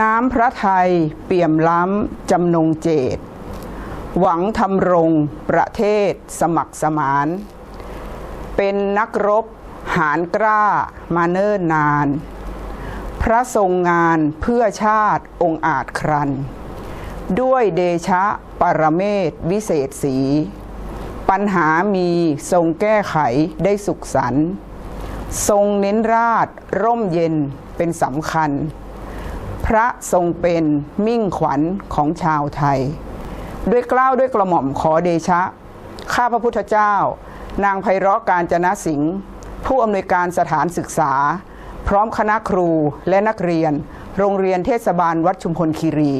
น้ำพระไทยเปี่ยมล้ำจำนงเจต หวังทำรงประเทศสมัครสมาน เป็นนักรบหารกล้ามาเนิ่นนาน พระทรงงานเพื่อชาติองค์อาจครัน ด้วยเดชะปรเมศวิเศษสี ปัญหามีทรงแก้ไขได้สุขสัน ทรงเน้นราชร่มเย็นเป็นสำคัญ พระทรงเป็นมิ่งขวัญของชาวไทย ด้วยเกล้าวด้วยกระหม่อมขอเดชะ ข้าพระพุทธเจ้า นางไพเราะการจนะสิงห์ผู้อำนวยการสถานศึกษา พร้อมคณะครูและนักเรียน โรงเรียนเทศบาลวัดชุมพลคีรี